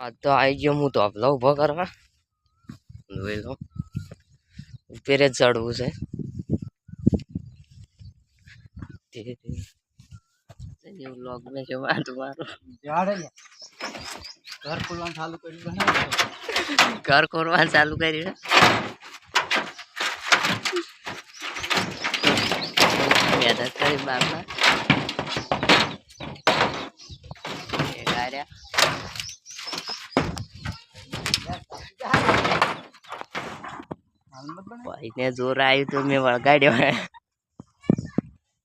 આ તો આવી ગયો હું તો અપલો ઊભો કરવા. જોઈ લો. ઉપેરે જ ચડવું છે. વ્લોગ મેં જોવા તમારું ઘર ખોલવાનું ચાલુ કર્યું ઘર ખોલવાનું ચાલુ કર્યું મહેનત કરી બાપા. એ ગાર્યા હાલમાં બને ભાઈને જોર આવ્યું તો મેં વળગાડ્યો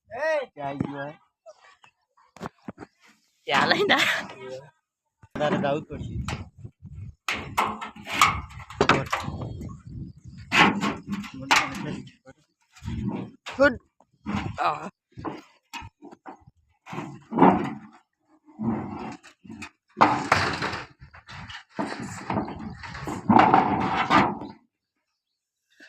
એ ક્યાં ગયો હે ચાલે ના તારે જવું પડશે Good. Ah.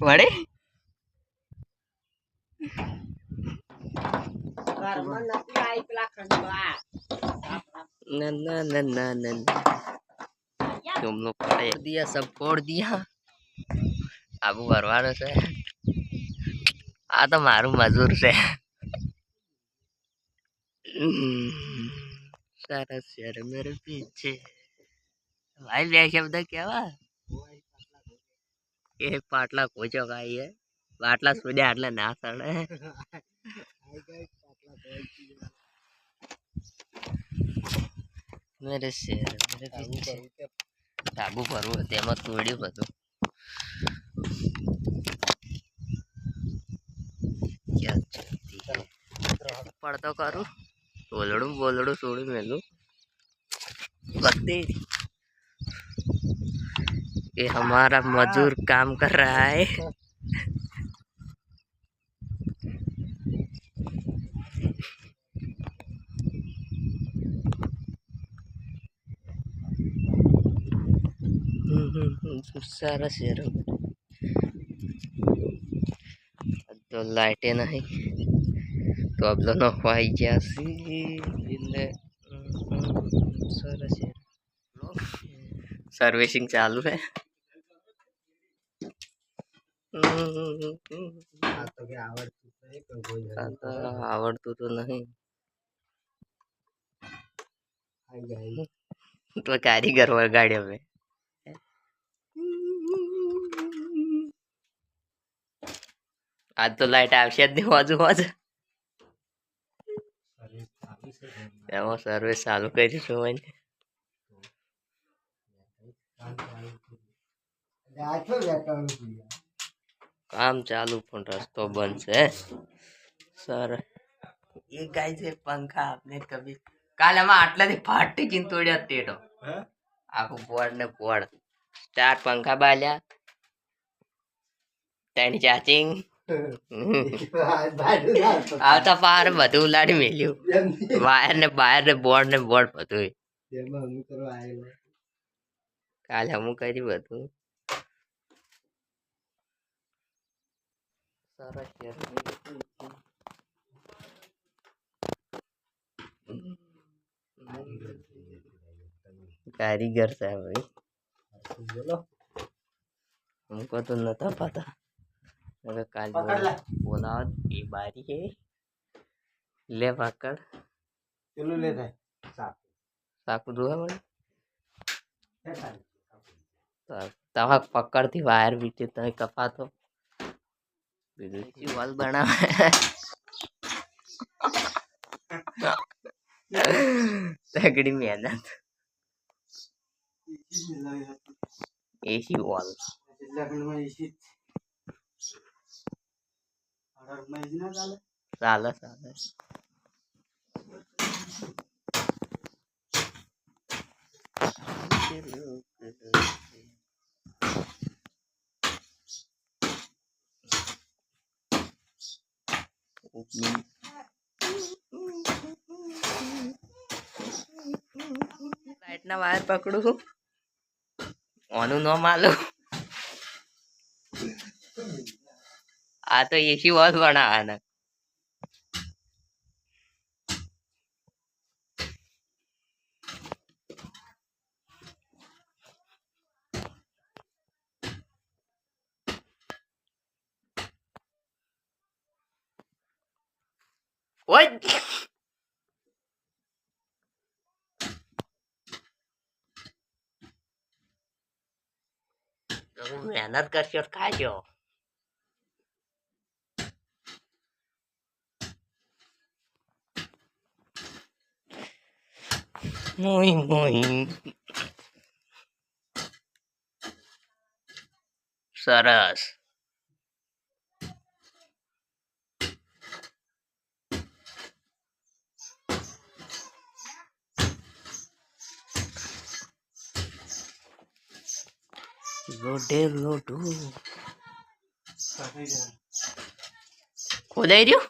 વડે ना ना ना ना ना तुम लोग फोड़ दिया सब फोड़ दिया આબુ ભરવાનો છે આ તો મારું મજૂર છે સરસ યાર મેરે પીછે ભાઈ બે શબ્દ કેવા? એ પાટલા કોચો કાઈ હે. પાટલા સુડે એટલે ના સડે. મેરે શેર મેરે પીછે ધાબુ ફરવું તેમાં તોડ્યું બધું. પડતો કરું બોલડું બોલડું છોડી મેલું. બધી ये हाँ, हमारा हाँ। मजदूर काम कर रहा है। हम्म, हम्म, हम्म, सारा शेयर तो लाइटे नहीं तो अब दोनों पाई शेर। सर्विसिंग चालू है। આવડતું તો નહીં. જાય તો કારીગર વગાડ્યો મેં. આજ તો લાઈટ આવશે જ નહીં આવી છે એમાં સર્વિસ ચાલુ કરીશું મને ને છો ચાલુ કર્યું આ તો વેટાણું કર્યું કામ ચાલુ પણ રસ્તો બંધ છે સર. એ ગાય છે પંખા આપને કભી કાલે આમાં આટલાથી ફાટી કિન તોડ્યા ટેટો આખું બોર્ડ ને બોર્ડ ચાર પંખા બાલ્યા. ત્રણ ચાચિંગ આવતા પાર બધું ઉલાડી મેલ્યું. વાયર ને બાયર ને બોર્ડ ને બોર્ડ બધું કાલે હું કર્યું બધું. सारा शेयर कारीगर साहब भाई। बोलो। हमको तो न था पता। मगर काली बोला बारी है। ले पकड़। चलो ले दो है तो थी वायर बीटे तय कपा तो। વોલ બનાવે. તગડી મહેનત. AC wall. ચાલે ચાલે. લાઈટ ના વાયર પકડું ઓનું નો માલું. આ તો એસી વોલ બનાવવાના. તમે મહેનત કરશો ખાજો મોઈ મોઈ સરસ લોડે લોડુ ખોદાઈ રહ્યું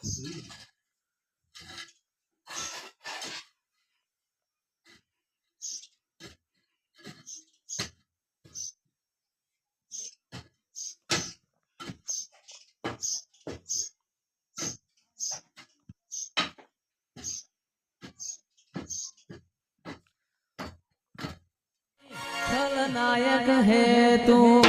खलनायक है तू।